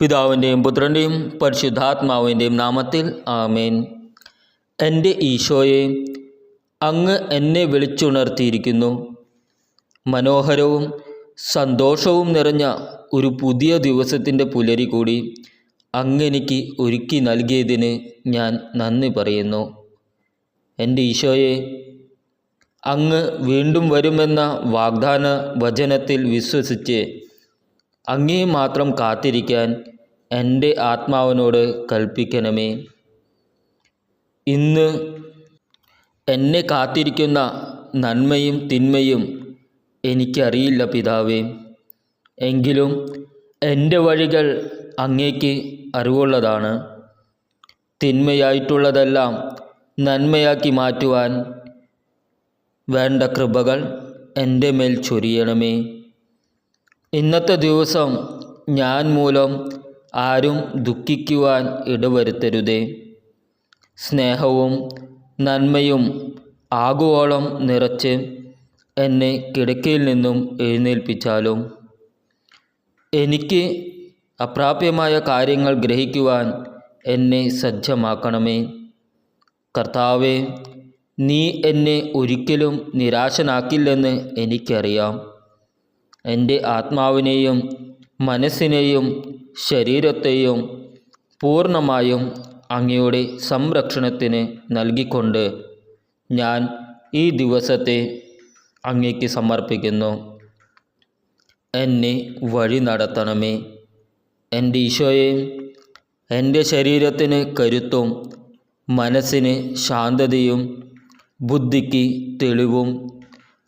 പിതാവിന്റെയും പുത്രന്റെയും പരിശുദ്ധാത്മാവിന്റെയും നാമത്തിൽ ആമേൻ. എന്റെ ഈശോയെ അങ്ങ് എന്നെ വിളിച്ചുണർത്തിയിരിക്കുന്നു. മനോഹരവും സന്തോഷവും നിറഞ്ഞ ഒരു പുതിയ ദിവസത്തിന്റെ പുലരി കൂടി അങ്ങെനിക്ക് ഒരുക്കി നൽകിയതിന് ഞാൻ നന്ദി പറയുന്നു. എന്റെ ഈശോയെ അങ്ങ് വീണ്ടും വരുമെന്ന വാഗ്ദാന വചനത്തിൽ വിശ്വസിച്ച് അങ്ങേ മാത്രം കാത്തിരിക്കാൻ എന്റെ ആത്മാവിനോട് കൽപ്പിക്കണമേ. ഇന്ന് എന്നെ കാത്തിരിക്കുന്ന നന്മയും തിന്മയും എനിക്കറിയില്ല പിതാവേ. എങ്കിലും എന്റെ വഴികൾ അങ്ങേക്ക് അറിവുള്ളതാണ്. തിന്മയായിട്ടുള്ളതെല്ലാം നന്മയാക്കി മാറ്റുവാൻ വേണ്ട കൃപകൾ എന്റെ മേൽ ചൊരിയണമേ. ഇന്നത്തെ ദിവസം ഞാൻ മൂലം ആരും ദുഃഖിക്കുവാൻ ഇടവരുത്തരുതേ. സ്നേഹവും നന്മയും ആഗോളം നിറച്ച് എന്നെ കിടക്കയിൽ നിന്നും എഴുന്നേൽപ്പിച്ചാലും. എനിക്ക് അപ്രാപ്യമായ കാര്യങ്ങൾ ഗ്രഹിക്കുവാൻ എന്നെ സജ്ജമാക്കണമേ. കർത്താവെ നീ എന്നെ ഒരിക്കലും നിരാശനാക്കില്ലെന്ന് എനിക്കറിയാം. എന്റെ ആത്മാവിനെയും മനസ്സിനെയും ശരീരത്തെയും പൂർണമായും അങ്ങയുടെ സംരക്ഷണത്തിന് നൽകിക്കൊണ്ട് ഞാൻ ഈ ദിവസത്തെ അങ്ങയ്ക്ക് സമർപ്പിക്കുന്നു. എന്നെ വഴി നടത്തണമേ. എന്റെ ഈശോയെ എന്റെ ശരീരത്തിന് കരുത്തും മനസ്സിന് ശാന്തതയും ബുദ്ധിക്ക് തെളിവും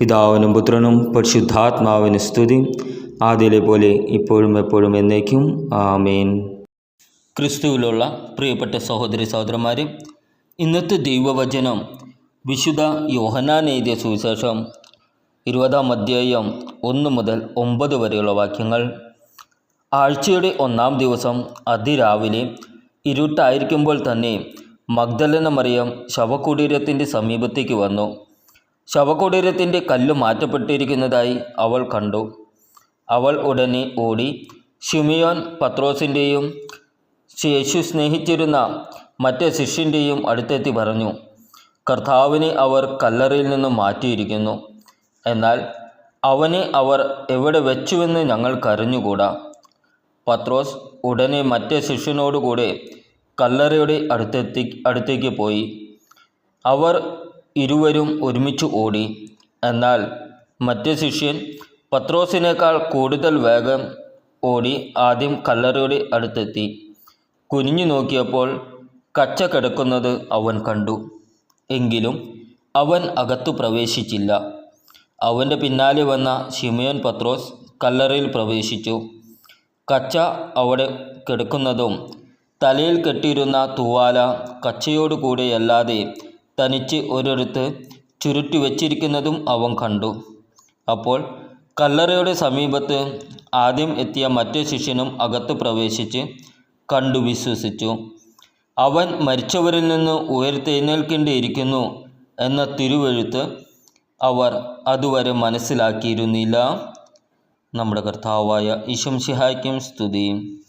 പിതാവിനും പുത്രനും പരിശുദ്ധാത്മാവിന് സ്തുതി. ആദ്യയിലെ പോലെ ഇപ്പോഴും എപ്പോഴും എന്നേക്കും. ആമേൻ. ക്രിസ്തുവിലുള്ള പ്രിയപ്പെട്ട സഹോദരി സഹോദരന്മാരെ ഇന്നത്തെ ദൈവവചനം വിശുദ്ധ യോഹനാൻ എഴുതിയ സുവിശേഷം ഇരുപതാം അധ്യായം ഒന്ന് മുതൽ ഒമ്പത് വരെയുള്ള വാക്യങ്ങൾ. ആഴ്ചയുടെ ഒന്നാം ദിവസം അതിരാവിലെ ഇരുട്ടായിരിക്കുമ്പോൾ തന്നെ മഗ്ദലന മറിയം ശവകുടീരത്തിന്റെ സമീപത്തേക്ക് വന്നു. ശവകുടീരത്തിന്റെ കല്ല് മാറ്റപ്പെട്ടിരിക്കുന്നതായി അവൾ കണ്ടു. അവൾ ഉടനെ ഓടി ഷിമിയോൻ പത്രോസിന്റെയും യേശു സ്നേഹിച്ചിരുന്ന മറ്റേ ശിഷ്യന്റെയും അടുത്തെത്തി പറഞ്ഞു കർത്താവിനെ അവർ കല്ലറയിൽ നിന്നും മാറ്റിയിരിക്കുന്നു. എന്നാൽ അവനെ അവർ എവിടെ വെച്ചുവെന്ന് ഞങ്ങൾ കരഞ്ഞുകൂടാ പത്രോസ് ഉടനെ മറ്റേ ശിഷ്യനോടുകൂടെ കല്ലറയുടെ അടുത്തെത്തി അടുത്തേക്ക് പോയി. അവർ ഇരുവരും ഒരുമിച്ച് ഓടി. എന്നാൽ മറ്റേ ശിഷ്യൻ പത്രോസിനേക്കാൾ കൂടുതൽ വേഗം ഓടി ആദ്യം കല്ലറയുടെ അടുത്തെത്തി. കുനിഞ്ഞു നോക്കിയപ്പോൾ കച്ച കിടക്കുന്നത് അവൻ കണ്ടു. എങ്കിലും അവൻ അകത്തു പ്രവേശിച്ചില്ല. അവന്റെ പിന്നാലെ വന്ന ഷിമയോൻ പത്രോസ് കല്ലറയിൽ പ്രവേശിച്ചു. കച്ച അവിടെ കിടക്കുന്നതും തലയിൽ കെട്ടിയിരുന്ന തൂവാല കച്ചയോടുകൂടെയല്ലാതെ തനിച്ച് ഒരിടത്ത് ചുരുട്ടി വച്ചിരിക്കുന്നതും അവൻ കണ്ടു. അപ്പോൾ കല്ലറയുടെ സമീപത്ത് ആദ്യം എത്തിയ മറ്റേ ശിഷ്യനും അകത്ത് പ്രവേശിച്ച് കണ്ടു വിശ്വസിച്ചു. അവൻ മരിച്ചവരിൽ നിന്ന് ഉയർത്തെഴുന്നേൽക്കേണ്ടിയിരിക്കുന്നു എന്ന തിരുവെഴുത്ത് അവർ അതുവരെ മനസ്സിലാക്കിയിരുന്നില്ല. നമ്മുടെ കർത്താവായ ഈശംഷിഹായ്ക്കും സ്തുതിയും.